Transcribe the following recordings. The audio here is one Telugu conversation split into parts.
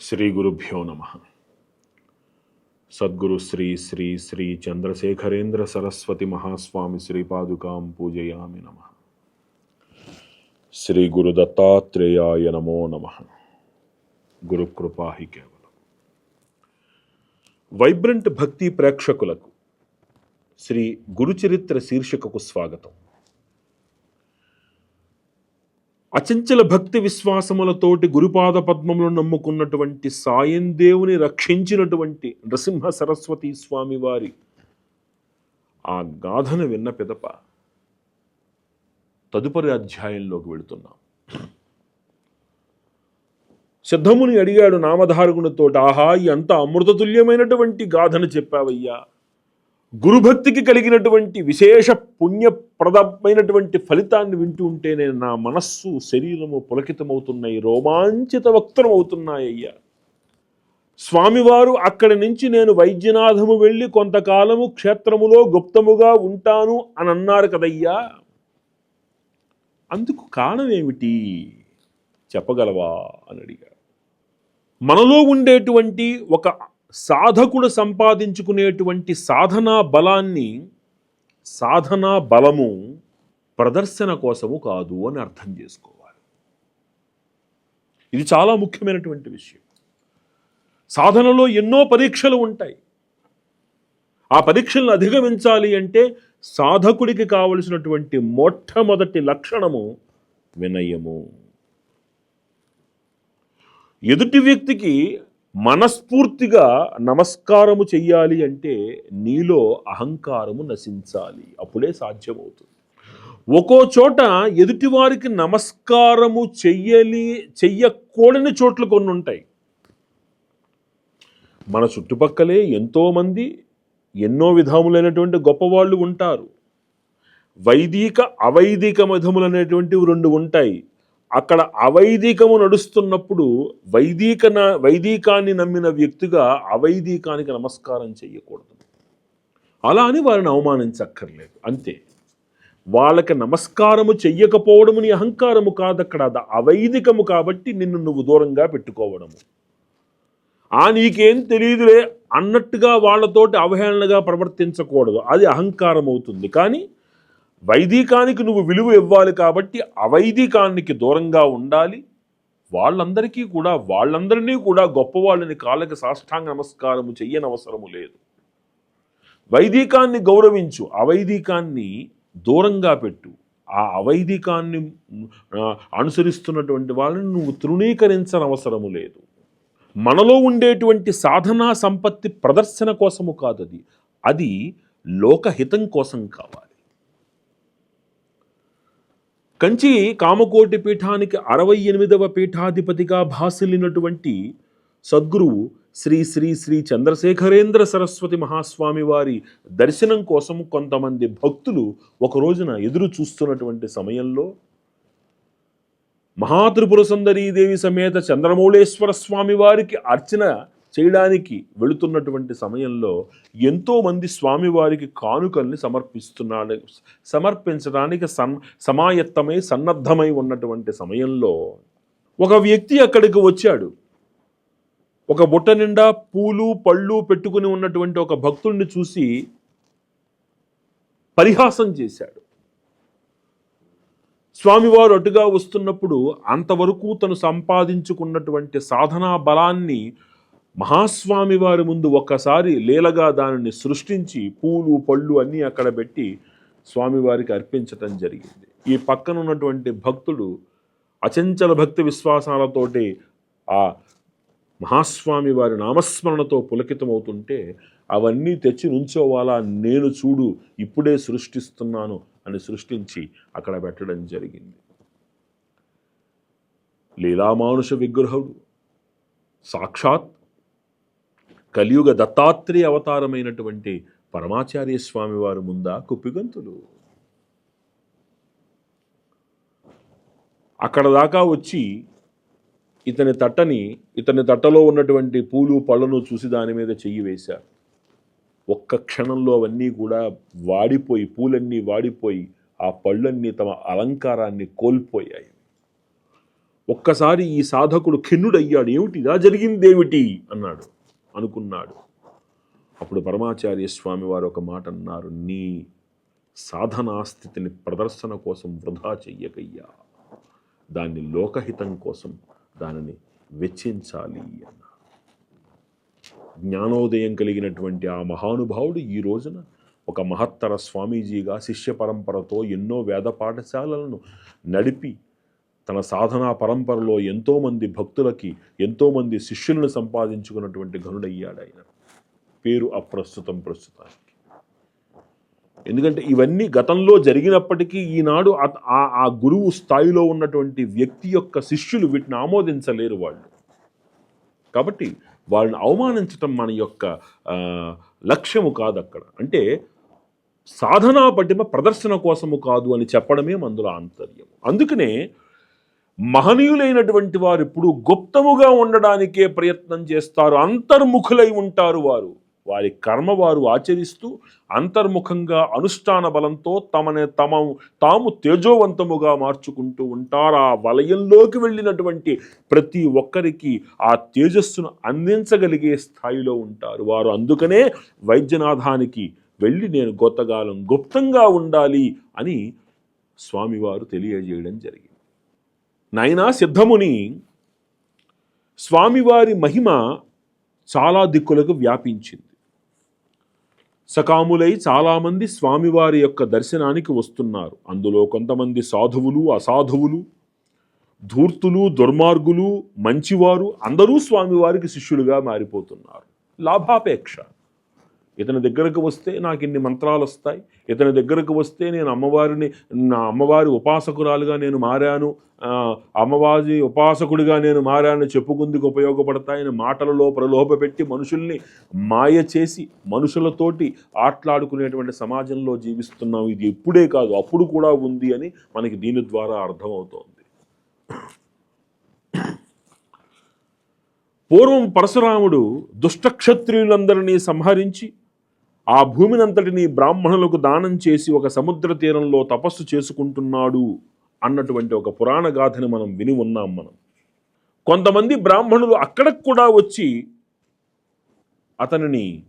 శ్రీ గురుభ్యో నమ. సద్గురు శ్రీ శ్రీ శ్రీ చంద్రశేఖరేంద్ర సరస్వతి మహాస్వామి శ్రీపాదుకాం పూజయామి నమ. శ్రీ గురు దత్తాత్రేయాయ నమో నమ. గురుకృపా హి కేవలం. వైబ్రెంట్ భక్తి ప్రేక్షకులకు శ్రీ గురుచరిత్ర శీర్షికకు స్వాగతం. అచంచల భక్తి విశ్వాసములతోటి గురుపాద పద్మములను నమ్ముకున్నటువంటి సాయం దేవుని రక్షించినటువంటి నరసింహ సరస్వతి స్వామి వారి ఆ గాథను విన్న పిదప తదుపరి అధ్యాయంలోకి వెళుతున్నాం. సిద్ధముని అడిగాడు నామధారకునితో ఆహా ఎంత అమృతతుల్యమైనటువంటి గాథను చెప్పావయ్యా. గురుభక్తికి కలిగినటువంటి విశేష పుణ్యప్రదమైనటువంటి ఫలితాన్ని వింటూ ఉంటేనే నా మనస్సు శరీరము పులకితమవుతున్నాయి రోమాంచిత వక్తమవుతున్నాయ్యా స్వామివారు అక్కడి నుంచి నేను వైద్యనాథము వెళ్ళి కొంతకాలము క్షేత్రములో గుప్తముగా ఉంటాను అని అన్నారు కదయ్యా. అందుకు కారణం ఏమిటి? చెప్పగలవా? అని అడిగారు మనలో ఉండేటువంటి ఒక సాధకుడు సంపాదించుకునేటువంటి సాధనా బలాన్ని సాధనా బలము ప్రదర్శన కోసము కాదు అని అర్థం చేసుకోవాలి. ఇది చాలా ముఖ్యమైనటువంటి విషయం. సాధనలో ఎన్నో పరీక్షలు ఉంటాయి. ఆ పరీక్షలను అధిగమించాలి అంటే సాధకుడికి కావలసినటువంటి మొట్టమొదటి లక్షణము వినయము. ఎదుటి వ్యక్తికి మనస్ఫూర్తిగా నమస్కారము చెయ్యాలి అంటే నీలో అహంకారము నశించాలి. అప్పుడే సాధ్యమవుతుంది. ఒక్కో చోట ఎదుటివారికి నమస్కారము చెయ్యలి చెయ్యకూడని చోట్లు కొన్ని ఉంటాయి. మన చుట్టుపక్కలే ఎంతోమంది ఎన్నో విధములైనటువంటి గొప్పవాళ్ళు ఉంటారు. వైదిక అవైదిక విధములనేటువంటివి రెండు ఉంటాయి. అక్కడ అవైదికము నడుస్తున్నప్పుడు వైదిక వైదికాన్ని నమ్మిన వ్యక్తిగా అవైదికానికి నమస్కారం చేయకూడదు. అలా అని వారిని అవమానించక్కర్లేదు. అంతే. వాళ్ళకి నమస్కారము చెయ్యకపోవడము నీ అహంకారము కాదు అక్కడ అది అవైదికము కాబట్టి నిన్ను నువ్వు దూరంగా పెట్టుకోవడము. ఆ నీకేం తెలియదులే అన్నట్టుగా వాళ్ళతోటి అవహేళనగా ప్రవర్తించకూడదు. అది అహంకారం అవుతుంది కానీ వైదికానికి నువ్వు విలువ ఇవ్వాలి కాబట్టి అవైదికానికి దూరంగా ఉండాలి. వాళ్ళందరికీ కూడా వాళ్ళందరినీ కూడా గొప్పవాళ్ళని కాళ్ళకి సాష్టాంగ నమస్కారము చెయ్యనవసరము లేదు. వైదికాన్ని గౌరవించు అవైదికాన్ని దూరంగా పెట్టు. ఆ అవైదికాన్ని అనుసరిస్తున్నటువంటి వాళ్ళని నువ్వు తృణీకరించనవసరము లేదు. మనలో ఉండేటువంటి సాధనా సంపత్తి ప్రదర్శన కోసము కాదు అది అది లోకహితం కోసం కావాలి. కంచి కామకోటి పీఠానికి అరవై ఎనిమిదవ పీఠాధిపతిగా భాసిల్లినటువంటి సద్గురువు శ్రీ శ్రీ శ్రీ చంద్రశేఖరేంద్ర సరస్వతి మహాస్వామి వారి దర్శనం కోసం కొంతమంది భక్తులు ఒక రోజున ఎదురు చూస్తున్నటువంటి సమయంలో మహాత్రిపుర సుందరీదేవి సమేత చంద్రమౌళేశ్వర స్వామి వారికి అర్చన చేయడానికి వెళుతున్నటువంటి సమయంలో ఎంతోమంది స్వామివారికి కానుకల్ని సమర్పిస్తున్నాడు. సమర్పించడానికి సన్ సమాయత్తమై సన్నద్ధమై ఉన్నటువంటి సమయంలో ఒక వ్యక్తి అక్కడికి వచ్చాడు. ఒక బుట్ట నిండా పూలు పళ్ళు పెట్టుకుని ఉన్నటువంటి ఒక భక్తుడిని చూసి పరిహాసం చేశాడు. స్వామివారు అటుగా వస్తున్నప్పుడు అంతవరకు తను సంపాదించుకున్నటువంటి సాధనా బలాన్ని మహాస్వామి వారి ముందు ఒక్కసారి లీలగా దానిని సృష్టించి పూలు పళ్ళు అన్నీ అక్కడ పెట్టి స్వామివారికి అర్పించటం జరిగింది. ఈ పక్కన ఉన్నటువంటి భక్తుడు అచంచల భక్తి విశ్వాసాలతోటి ఆ మహాస్వామి వారి నామస్మరణతో పులకితమవుతుంటే అవన్నీ తెచ్చి నుంచోవాలా నేను చూడు ఇప్పుడే సృష్టిస్తున్నాను అని సృష్టించి అక్కడ పెట్టడం జరిగింది. లీలామానుష విగ్రహుడు సాక్షాత్ కలియుగ దత్తాత్రేయ అవతారమైనటువంటి పరమాచార్య స్వామి వారు ముందా కుప్పిగంతులు. అక్కడ దాకా వచ్చి ఇతని తట్టని ఇతని తట్టలో ఉన్నటువంటి పూలు పళ్ళను చూసి దాని మీద చెయ్యి వేశారు. ఒక్క క్షణంలో అవన్నీ కూడా వాడిపోయి పూలన్నీ వాడిపోయి ఆ పళ్ళన్నీ తమ అలంకారాన్ని కోల్పోయాయి. ఒక్కసారి ఈ సాధకుడు ఖిన్నుడయ్యాడు. ఏమిటి? ఇలా జరిగిందేమిటి? అన్నాడు. అనుకున్నాడు. అప్పుడు పరమాచార్య స్వామి వారు ఒక మాట అన్నారు నీ సాధనాస్థితిని ప్రదర్శన కోసం వృధా చెయ్యకయ్యా. దాన్ని లోకహితం కోసం దానిని వెచ్చించాలి అన్నారు జ్ఞానోదయం కలిగినటువంటి ఆ మహానుభావుడు ఈ రోజున ఒక మహత్తర స్వామీజీగా శిష్య పరంపరతో ఎన్నో వేద పాఠశాలలను నడిపి తన సాధనా పరంపరలో ఎంతోమంది భక్తులకి ఎంతోమంది శిష్యులను సంపాదించుకున్నటువంటి ఘనుడయ్యాడు ఆయన. పేరు అప్రస్తుతం ప్రస్తుతానికి. ఎందుకంటే ఇవన్నీ గతంలో జరిగినప్పటికీ ఈనాడు ఆ- ఆ- గురువు స్థాయిలో ఉన్నటువంటి వ్యక్తి యొక్క శిష్యులు వీటిని ఆమోదించలేరు వాళ్ళు. కాబట్టి వాళ్ళని అవమానించటం మన యొక్క లక్ష్యము కాదు అక్కడ అంటే సాధనా పటిమ ప్రదర్శన కోసము కాదు అని చెప్పడమే మందుల ఆంతర్యం అందుకనే మహనీయులైనటువంటి వారు ఇప్పుడు గుప్తముగా ఉండడానికే ప్రయత్నం చేస్తారు. అంతర్ముఖులై ఉంటారు వారు. వారి కర్మ వారు ఆచరిస్తూ అంతర్ముఖంగా అనుష్ఠాన బలంతో తమని తమ తాము తేజోవంతముగా మార్చుకుంటూ ఉంటారు. ఆ వలయంలోకి వెళ్ళినటువంటి ప్రతి ఒక్కరికి ఆ తేజస్సును అందించగలిగే స్థాయిలో ఉంటారు. వారు అందుకనే వైద్యనాథానికి వెళ్ళి నేను గొత్తగాలం గుప్తంగా ఉండాలి అని స్వామివారు తెలియజేయడం జరిగింది. నాయనా సిద్ధముని స్వామివారి మహిమ చాలా దిక్కులకు వ్యాపించింది. సకాములై చాలామంది స్వామివారి యొక్క దర్శనానికి వస్తున్నారు. అందులో కొంతమంది సాధువులు అసాధువులు ధూర్తులు దుర్మార్గులు మంచివారు అందరూ స్వామివారికి శిష్యులుగా మారిపోతున్నారు. లాభాపేక్ష. ఇతని దగ్గరకు వస్తే నాకు ఇన్ని మంత్రాలు వస్తాయి. ఇతని దగ్గరకు వస్తే నేను అమ్మవారిని నా అమ్మవారి ఉపాసకురాలుగా నేను మారాను. అమ్మవారి ఉపాసకుడిగా నేను మారాను చెప్పుకుందుకు ఉపయోగపడతాయని మాటలలో ప్రలోభపెట్టి మనుషుల్ని మాయ చేసి మనుషులతోటి ఆటలాడుకునేటువంటి సమాజంలో జీవిస్తున్నాం ఇది ఎప్పుడే కాదు అప్పుడు కూడా ఉంది అని మనకి దీని ద్వారా అర్థమవుతోంది. పూర్వం పరశురాముడు దుష్టక్షత్రియులందరినీ సంహరించి ఆ భూమినంతటిని బ్రాహ్మణులకు దానం చేసి ఒక సముద్ర తీరంలో తపస్సు చేసుకుంటున్నాడు అన్నటువంటి ఒక పురాణ గాథని మనం విని ఉన్నాం మనం. కొంతమంది బ్రాహ్మణులు అక్కడికి కూడా వచ్చి అతనిని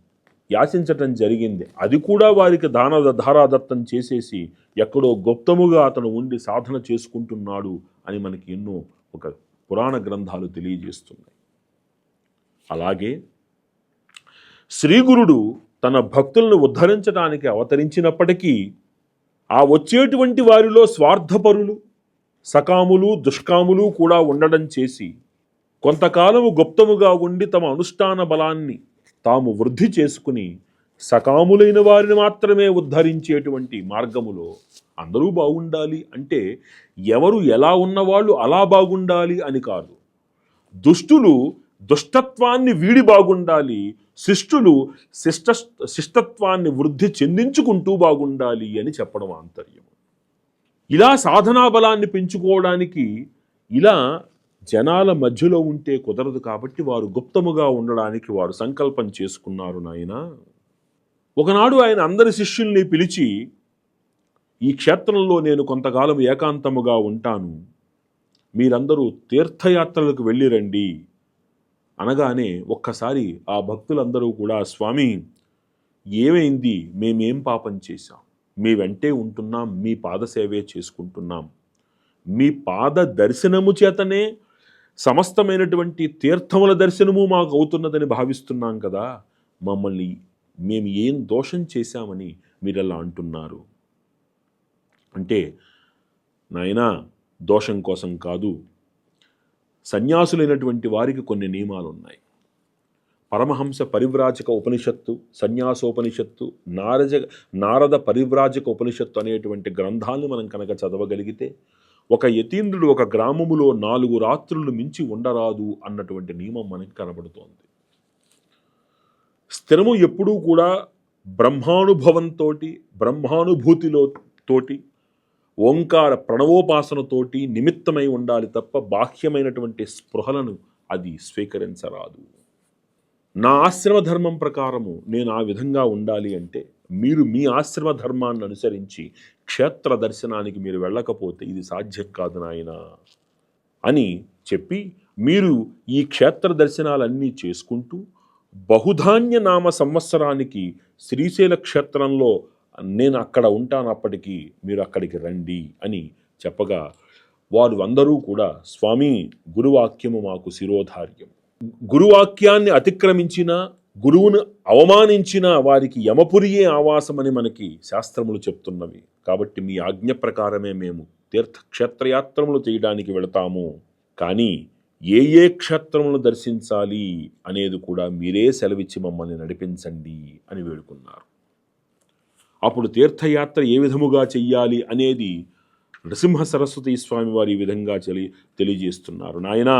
యాచించటం జరిగింది. అది కూడా వారికి దాన ధారాదత్తం చేసేసి ఎక్కడో గుప్తముగా అతను ఉండి సాధన చేసుకుంటున్నాడు అని మనకి ఎన్నో ఒక పురాణ గ్రంథాలు తెలియజేస్తున్నాయి. అలాగే శ్రీగురుడు తన భక్తులను ఉద్ధరించడానికి అవతరించినప్పటికీ ఆ వచ్చేటువంటి వారిలో స్వార్థపరులు సకాములు దుష్కాములు కూడా ఉండడం చేసి కొంతకాలము గుప్తముగా ఉండి తమ అనుష్ఠాన బలాన్ని తాము వృద్ధి చేసుకుని సకాములైన వారిని మాత్రమే ఉద్ధరించేటువంటి మార్గములో అందరూ బాగుండాలి అంటే ఎవరు ఎలా ఉన్నవాళ్ళు అలా బాగుండాలి అని కాదు. దుష్టులు దుష్టత్వాన్ని వీడి బాగుండాలి శిష్టులు శిష్ట శిష్టత్వాన్ని వృద్ధి చెందించుకుంటూ బాగుండాలి అని చెప్పడం ఆంతర్యం. ఇలా సాధనా బలాన్ని పెంచుకోవడానికి ఇలా జనాల మధ్యలో ఉంటే కుదరదు కాబట్టి వారు గుప్తముగా ఉండడానికి వారు సంకల్పం చేసుకున్నారు నాయన. ఒకనాడు ఆయన అందరి శిష్యుల్ని పిలిచి ఈ క్షేత్రంలో నేను కొంతకాలం ఏకాంతముగా ఉంటాను. మీరందరూ తీర్థయాత్రలకు వెళ్ళిరండి. అనగానే ఒక్కసారి ఆ భక్తులందరూ కూడా స్వామి ఏమైంది? మేమేం పాపం చేశాం? మీ వెంటే ఉంటున్నాం మీ పాదసేవే చేసుకుంటున్నాం. మీ పాద దర్శనము చేతనే సమస్తమైనటువంటి తీర్థముల దర్శనము మాకు అవుతున్నదని భావిస్తున్నాం కదా! మమ్మల్ని మేము ఏం దోషం చేశామని మీరు అలా అంటున్నారు. అంటే నాయనా దోషం కోసం కాదు సన్యాసులైనటువంటి వారికి కొన్ని నియమాలు ఉన్నాయి పరమహంస పరివ్రాజక ఉపనిషత్తు సన్యాసోపనిషత్తు నారజ నారద పరివ్రాజక ఉపనిషత్తు అనేటువంటి గ్రంథాలను మనం కనుక చదవగలిగితే ఒక యతీంద్రుడు ఒక గ్రామములో నాలుగు రాత్రులు మించి ఉండరాదు అన్నటువంటి నియమం మనకి కనబడుతోంది. స్థిరము ఎప్పుడూ కూడా బ్రహ్మానుభవంతో బ్రహ్మానుభూతిలో తోటి ఓంకార ప్రణవోపాసనతోటి నిమిత్తమై ఉండాలి తప్ప బాహ్యమైనటువంటి స్పృహలను అది స్వీకరించరాదు. నా ఆశ్రమ ధర్మం ప్రకారము నేను ఆ విధంగా ఉండాలి అంటే మీరు మీ ఆశ్రమ ధర్మాన్ని అనుసరించి క్షేత్ర దర్శనానికి మీరు వెళ్ళకపోతే ఇది సాధ్యం కాదు నాయన అని చెప్పి మీరు ఈ క్షేత్ర దర్శనాలన్నీ చేసుకుంటూ బహుధాన్య నామ సంవత్సరానికి శ్రీశైల క్షేత్రంలో నేను అక్కడ ఉంటాను అప్పటికి మీరు అక్కడికి రండి అని చెప్పగా వారు అందరూ కూడా స్వామి గురువాక్యము మాకు శిరోధార్యం. గురువాక్యాన్ని అతిక్రమించిన గురువును అవమానించిన వారికి యమపురియే ఆవాసమని మనకి శాస్త్రములు చెప్తున్నవి. కాబట్టి మీ ఆజ్ఞ ప్రకారమే మేము తీర్థక్షేత్రయాత్రములు చేయడానికి వెళతాము. కానీ ఏ ఏ క్షేత్రములను దర్శించాలి అనేది కూడా మీరే సెలవిచ్చి మమ్మల్ని నడిపించండి అని వేడుకున్నారు. అప్పుడు తీర్థయాత్ర ఏ విధముగా చెయ్యాలి అనేది నృసింహ సరస్వతి స్వామి వారు ఈ విధంగా చెలి తెలియజేస్తున్నారు. నాయన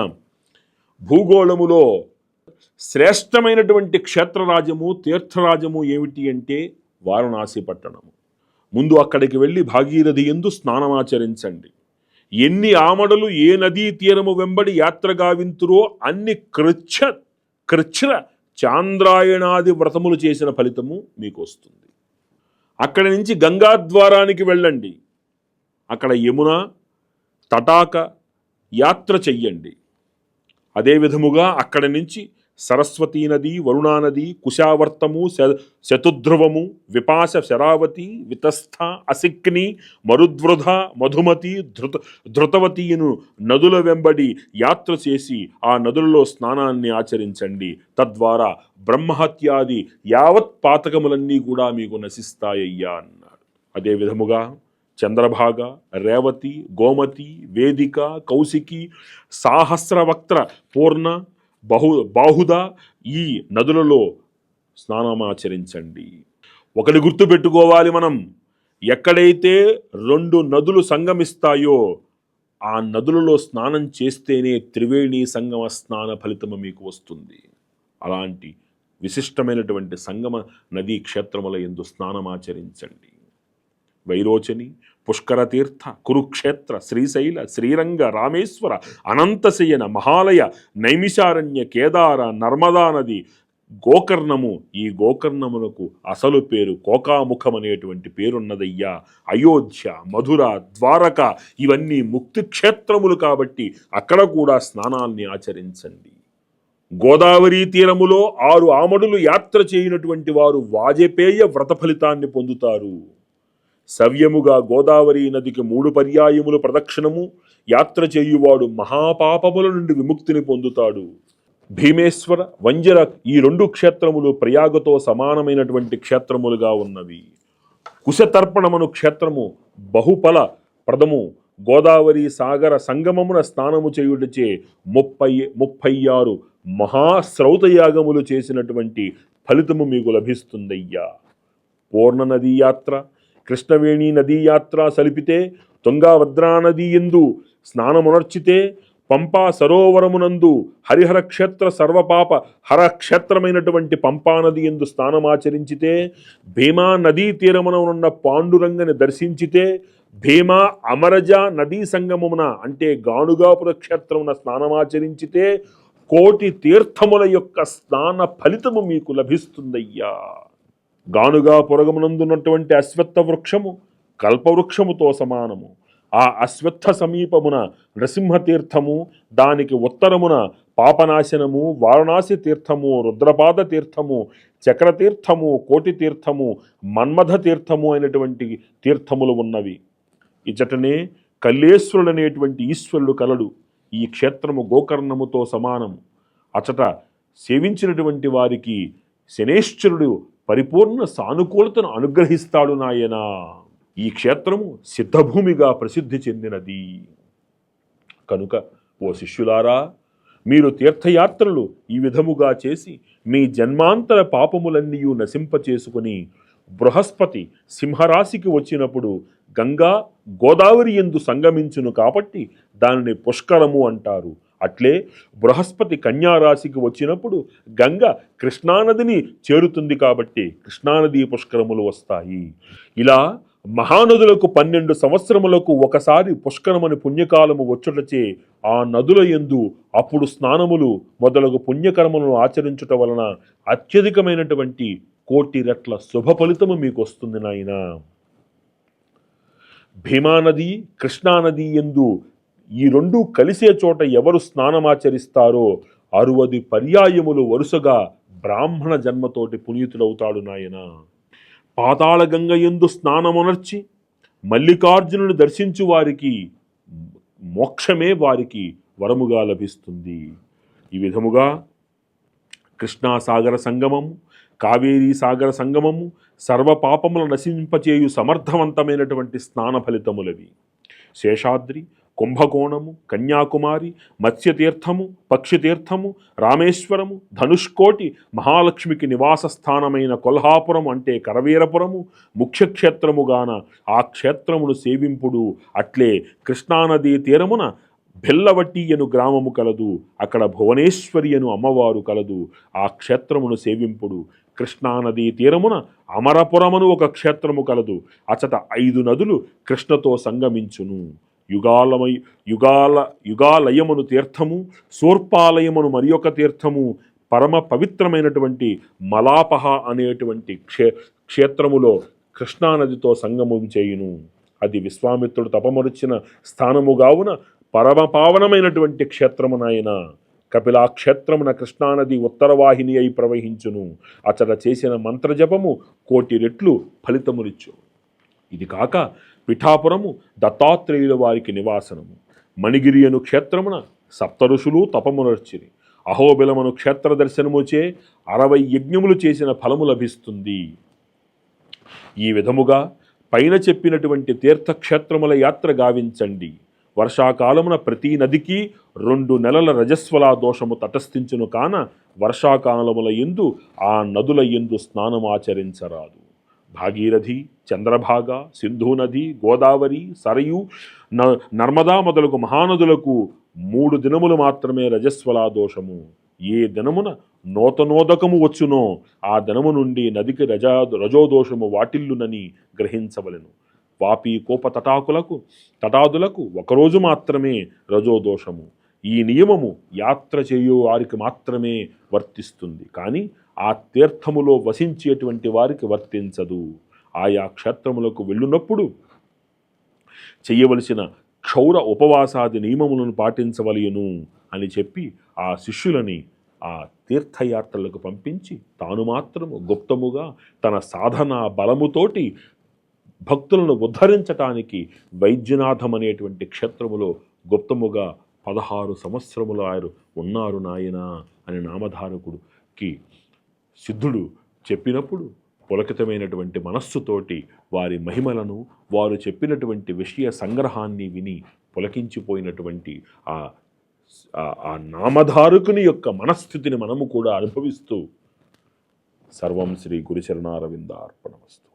భూగోళములో శ్రేష్టమైనటువంటి క్షేత్రరాజము తీర్థరాజము ఏమిటి అంటే వారణాసి పట్టణము. ముందు అక్కడికి వెళ్ళి భాగీరథి ఎందు స్నానమాచరించండి ఎన్ని ఆమడలు ఏ నదీ తీరము వెంబడి యాత్రగావింతురో అన్ని కృచ్ఛ కృచ్ఛ్ర చాంద్రాయణాది వ్రతములు చేసిన ఫలితము మీకు వస్తుంది అక్కడి నుంచి గంగాద్వారానికి వెళ్ళండి. అక్కడ యమున తటాక యాత్ర చెయ్యండి. అదే విధముగా అక్కడి నుంచి సరస్వతీ నది వరుణానది కుశావర్తము శ- శతుధ్రువము విపాశ శరావతి వితస్థ అసిక్ని మరుద్వృధ మధుమతి ధృత ధృతవతిను నదుల వెంబడి యాత్ర చేసి ఆ నదులలో స్నానాన్ని ఆచరించండి. తద్వారా బ్రహ్మహత్యాది యావత్ పాతకములన్నీ కూడా మీకు నశిస్తాయ్యా అన్నాడు. అదే విధముగా చంద్రభాగ రేవతి గోమతి వేదిక కౌశికి సాహస్రవక్త్ర పూర్ణ బహు బాహుదా ఈ నదులలో స్నానమాచరించండి. ఒకటి గుర్తుపెట్టుకోవాలి మనం. ఎక్కడైతే రెండు నదులు సంగమిస్తాయో ఆ నదులలో స్నానం చేస్తేనే త్రివేణి సంగమ స్నాన ఫలితము మీకు వస్తుంది. అలాంటి విశిష్టమైనటువంటి సంగమ నదీ క్షేత్రముల ఎందు స్నానమాచరించండి. వైరోచని పుష్కరతీర్థ కురుక్షేత్ర శ్రీశైల శ్రీరంగ రామేశ్వర అనంతశయన మహాలయ నైమిషారణ్య కేదార నర్మదా నది గోకర్ణము. ఈ గోకర్ణమునకు అసలు పేరు కోకాముఖం అనేటువంటి పేరున్నదయ్యా. అయోధ్య మధుర ద్వారక ఇవన్నీ ముక్తి క్షేత్రములు కాబట్టి అక్కడ కూడా స్నానాల్ని ఆచరించండి. గోదావరి తీరములో ఆరు ఆమడులు యాత్ర చేయనటువంటి వారు వాజపేయ వ్రత ఫలితాన్ని పొందుతారు. సవ్యముగా గోదావరి నదికి మూడు పర్యాయములు ప్రదక్షిణము యాత్ర చేయువాడు మహాపాపముల నుండి విముక్తిని పొందుతాడు. భీమేశ్వర వంజర ఈ రెండు క్షేత్రములు ప్రయాగతో సమానమైనటువంటి క్షేత్రములుగా ఉన్నవి. కుశతర్పణమను క్షేత్రము బహుఫల ప్రదము గోదావరి సాగర సంగమమున స్నానము చేయుటచే ముప్పై ముప్పై ఆరు మహాశ్రౌతయాగములు చేసినటువంటి ఫలితము మీకు లభిస్తుందయ్యా. పూర్ణ నదీ యాత్ర కృష్ణవేణి నదీ యాత్ర సలిపితే తుంగాభద్రా నదీ ఎందు స్నానమునర్చితే పంపా సరోవరమునందు హరిహర క్షేత్ర సర్వపాప హర క్షేత్రమైనటువంటి పంపా నది ఎందు స్నానమాచరించితే భీమా నదీ తీరమున ఉన్న పాండురంగని దర్శించితే భీమా అమరజ నదీ సంగమమున అంటే గానుగాపుర క్షేత్రమున స్నానమాచరించితే కోటి తీర్థముల యొక్క స్నాన ఫలితము మీకు లభిస్తుందయ్యా. గానుగా పొరగమునందున్నటువంటి అశ్వత్థ వృక్షము కల్పవృక్షముతో సమానము. ఆ అశ్వత్థ సమీపమున నృసింహతీర్థము దానికి ఉత్తరమున పాపనాశనము వారణాసి తీర్థము రుద్రపాద తీర్థము చక్రతీర్థము కోటి తీర్థము మన్మథ తీర్థము అయినటువంటి తీర్థములు ఉన్నవి. ఇచటనే కల్లేశ్వరుడు అనేటువంటి ఈశ్వరుడు కలడు. ఈ క్షేత్రము గోకర్ణముతో సమానము. అచట సేవించినటువంటి వారికి శనేశ్వరుడు పరిపూర్ణ సానుకూలతను అనుగ్రహిస్తాడు నాయనా. ఈ క్షేత్రము సిద్ధభూమిగా ప్రసిద్ధి చెందినది. కనుక ఓ శిష్యులారా మీరు తీర్థయాత్రలు ఈ విధముగా చేసి మీ జన్మాంతర పాపములన్నీ నశింపచేసుకుని బృహస్పతి సింహరాశికి వచ్చినప్పుడు గంగా గోదావరి ఎందు సంగమించును కాబట్టి దానిని పుష్కరము అంటారు. అట్లే బృహస్పతి కన్యారాశికి వచ్చినప్పుడు గంగ కృష్ణానదిని చేరుతుంది కాబట్టి కృష్ణానది పుష్కరములు వస్తాయి. ఇలా మహానదులకు పన్నెండు సంవత్సరములకు ఒకసారి పుష్కరమని పుణ్యకాలము వచ్చుటచే ఆ నదుల యందు అప్పుడు స్నానములు మొదలగు పుణ్యకర్మలను ఆచరించుట వలన అత్యధికమైనటువంటి కోటి రెట్ల శుభ ఫలితము మీకు వస్తుంది నాయన. భీమానది కృష్ణానది ఎందు ఈ రెండు కలిసే చోట ఎవరు స్నానమాచరిస్తారో అరువది పర్యాయములు వరుసగా బ్రాహ్మణ జన్మతోటి పునీతుడవుతాడు నాయన. పాతాళ గంగ ఎందు స్నానమునర్చి మల్లికార్జునుని దర్శించు వారికి మోక్షమే వారికి వరముగా లభిస్తుంది. ఈ విధముగా కృష్ణా సాగర సంగమము కావేరీ సాగర సంగమము సర్వపాపముల నశింపచేయు సమర్థవంతమైనటువంటి స్నాన ఫలితములవి. శేషాద్రి కుంభకోణము కన్యాకుమారి మత్స్యతీర్థము పక్షితీర్థము రామేశ్వరము ధనుష్కోటి మహాలక్ష్మికి నివాస స్థానమైన కొల్హాపురం అంటే కరవీరపురము ముఖ్యక్షేత్రముగాన ఆ క్షేత్రమును సేవింపుడు అట్లే కృష్ణానదీ తీరమున బెల్లవట్టియను గ్రామము కలదు అక్కడ భువనేశ్వరియను అమ్మవారు కలదు ఆ క్షేత్రమును సేవింపుడు కృష్ణానదీ తీరమున అమరపురమును ఒక క్షేత్రము కలదు అచట ఐదు నదులు కృష్ణతో సంగమించును. యుగాలమై యుగాల యుగాలయమును తీర్థము సూర్పాలయమును మరి ఒక తీర్థము పరమ పవిత్రమైనటువంటి మలాపహ అనేటువంటి క్షే క్షేత్రములో కృష్ణానదితో సంగమం చేయును. అది విశ్వామిత్రుడు తపమరుచిన స్థానము గావున పరమ పావనమైనటువంటి క్షేత్రము నాయన. కపిలా క్షేత్రమున కృష్ణానది ఉత్తరవాహిని అయి ప్రవహించును. అతడ చేసిన మంత్రజపము కోటి రెట్లు ఫలితమునిచ్చు. ఇది కాక పిఠాపురము దత్తాత్రేయుల వారికి నివాసనము. మణిగిరి అను క్షేత్రమున సప్త ఋషులు తపమునర్చిరి. అహోబిలమను క్షేత్ర దర్శనముచే అరవై యజ్ఞములు చేసిన ఫలము లభిస్తుంది. ఈ విధముగా పైన చెప్పినటువంటి తీర్థక్షేత్రముల యాత్ర గావించండి. వర్షాకాలమున ప్రతి నదికి రెండు నెలల రజస్వలా దోషము తటస్థించును కాన వర్షాకాలముల ఎందు ఆ నదుల ఎందు స్నానమాచరించరాదు. భాగీరథి చంద్రభాగ సింధు నది గోదావరి సరయు న నర్మదా మొదలగు మహానదులకు మూడు దినములు మాత్రమే రజస్వలా దోషము. ఏ దినమున నూతనోదకము వచ్చునో ఆ దినము నుండి నదికి రజా రజోదోషము వాటిల్లునని గ్రహించవలెను. వాపి కోప తటాకులకు తటాదులకు ఒకరోజు మాత్రమే రజోదోషము. ఈ నియమము యాత్ర చేయు వారికి మాత్రమే వర్తిస్తుంది. కానీ ఆ తీర్థములో వసించేటువంటి వారికి వర్తించదు. ఆయా క్షేత్రములకు వెళ్ళునప్పుడు చేయవలసిన క్షౌర ఉపవాసాది నియమములను పాటించవలయును అని చెప్పి ఆ శిష్యులని ఆ తీర్థయాత్రలకు పంపించి తాను మాత్రము గుప్తముగా తన సాధన బలముతోటి భక్తులను ఉద్ధరించటానికి వైద్యనాథం అనేటువంటి క్షేత్రములో గుప్తముగా పదహారు సంవత్సరములు ఆయన ఉన్నారు నాయన అని నామధారకుడికి సిద్ధుడు చెప్పినప్పుడు పులకితమైనటువంటి మనస్సుతోటి వారి మహిమలను వారు చెప్పినటువంటి విషయ సంగ్రహాన్ని విని పులకించిపోయినటువంటి ఆ ఆ- నామధారకుని యొక్క మనస్థితిని మనము కూడా అనుభవిస్తూ సర్వం శ్రీ గురుచరణారవింద అర్పణమస్తు